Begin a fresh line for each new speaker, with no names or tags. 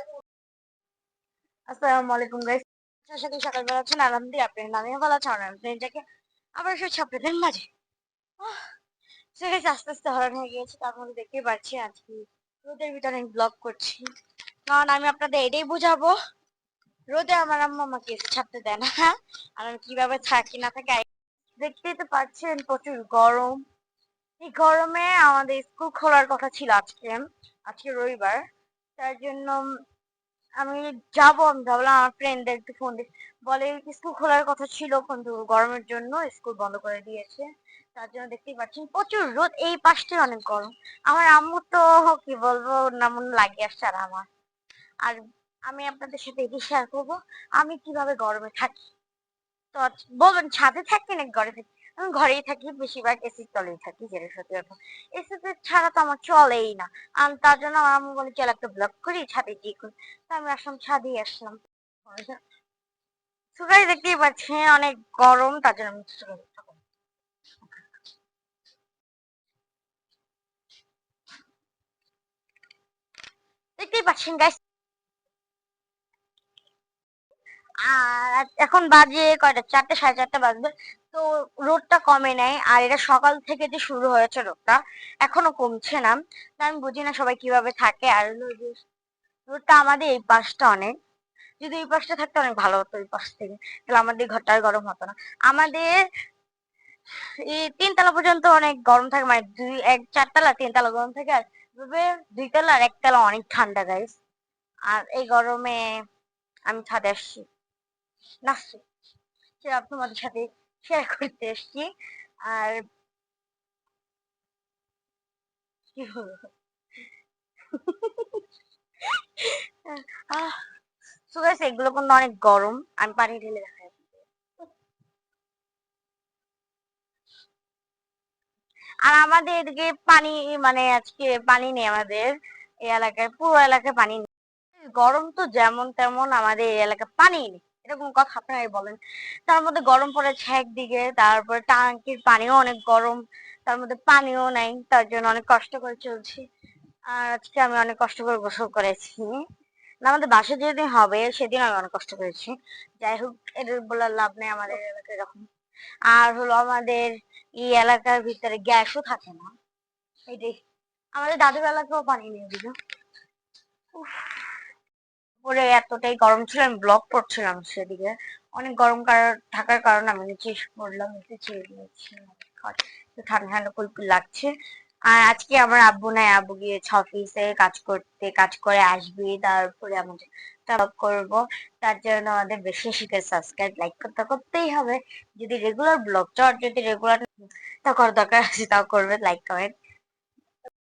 হয়ে আমি আপনাদের এটাই রোদে আমার আম্মা আমাকে এসে ছাপতে দেয় না আর আমি কীভাবে থাকি, না থাকি দেখতেই তো পাচ্ছেন প্রচুর গরম। এই গরমে আমাদের স্কুল খোলার কথা ছিল আজকে আজকে রবিবার। তার জন্য আমি যাব, আমি ভাবলাম আমার ফ্রেন্ডদের একটু ফোন দিই বলে স্কুল খোলার কথা ছিল কিন্তু গরমের জন্য স্কুল বন্ধ করে দিয়েছে। তার জন্য দেখতেই পাচ্ছেন প্রচুর রোদ, এই পাশটি অনেক গরম। আমার আম্মু তো কি বলব নামন লাগিয়ে আসছে আর আমার। আর আমি আপনাদের সাথে এটি শেয়ার করব, আমি কীভাবে গরমে থাকি? তো বলবেন, ছাদে থাকি নাকি ঘরে থাকি? ঘরেই থাকি, বেশিরভাগ এসির তলেই থাকি, যেটা সত্যি কথা। এসিতে ছাড়া তো আমার চলেই না। আর তার জন্য আমার আম্মু বলে, চল একটা ব্লগ করি, ছাদে গিয়ে করি তা আমি আসলাম, ছাদেই আসলাম। সুগাই দেখতেই পাচ্ছেন অনেক গরম, তার জন্য আমি দেখতেই পাচ্ছেন গাইস আর এখন বাজে কয়টা? চারটে, সাড়ে চারটে বাজবে। তো রোদটা কমে নেয় আর এটা সকাল থেকে যে শুরু হয়েছে রোদটা, এখনও কমছে না। আমি বুঝি না সবাই কীভাবে থাকে। আর রোদটা আমাদের এই পাশটা অনেক। যদি এই পাশটা থাকতো অনেক ভালো হতো এই পাশ থেকে। তাহলে আমাদের ঘরটা আর গরম হতো না। আমাদের এই তিনতলা পর্যন্ত অনেক গরম থাকে। মানে দুই, এক, চারতলা, তিনতলা গরম থাকে। আর দুইতলা আর একতলা অনেক ঠান্ডা গাইস আর এই গরমে আমি ছাদে আসছি। নাচছি সেটা তোমাদের সাথে শেয়ার করতে এসছি। আর এগুলো কিন্তু অনেক গরম। আমি পানি ঢেলে দেখাই। আর আমাদের এদিকে পানি মানে আজকে পানি নেই আমাদের। এই এলাকায়, পুরো এলাকায় পানি নেই। গরম তো যেমন তেমন আমাদের এই এলাকায় পানি নেই। এরকম কথা আপনারাই বলেন। তার মধ্যে গরম পড়েছে একদিকে তারপরে টাঙ্কির পানিও অনেক গরম, তার মধ্যে পানিও নাই, তার জন্য অনেক কষ্ট করে চলছি। আর আজকে আমি অনেক কষ্ট করে গোসল করেছি। আমাদের বাসা যেদিন হবে, সেদিন আমি অনেক কষ্ট করেছি। যাই হোক, এদের বলার লাভ নেই আমাদের এলাকায় এরকম। আর হলো আমাদের এই এলাকার ভিতরে গ্যাসও থাকে না। এটাই। আমাদের দাদুর এলাকাও পানি নিয়ে দিল পরে এতটাই গরম ছিল, আমি ব্লক করছিলাম সেদিকে। অনেক গরম থাকার কারণে আমি নিচে পড়লাম, নিচে চেয়ে নিয়েছি ঠান্ডা ঠান্ডা কুলকুল লাগছে। আর আজকে আমার আব্বু নাই, আব্বু গিয়েছে অফিসে কাজ করতে, কাজ করে আসবে, তারপরে আমাদের ব্লগ করব। তার জন্য আমাদের বেশি করে সাবস্ক্রাইব লাইক করতে করতেই হবে। যদি রেগুলার ব্লগ চট যদি রেগুলার তা করার দরকার আছে, তাও করবে লাইক কমেন্ট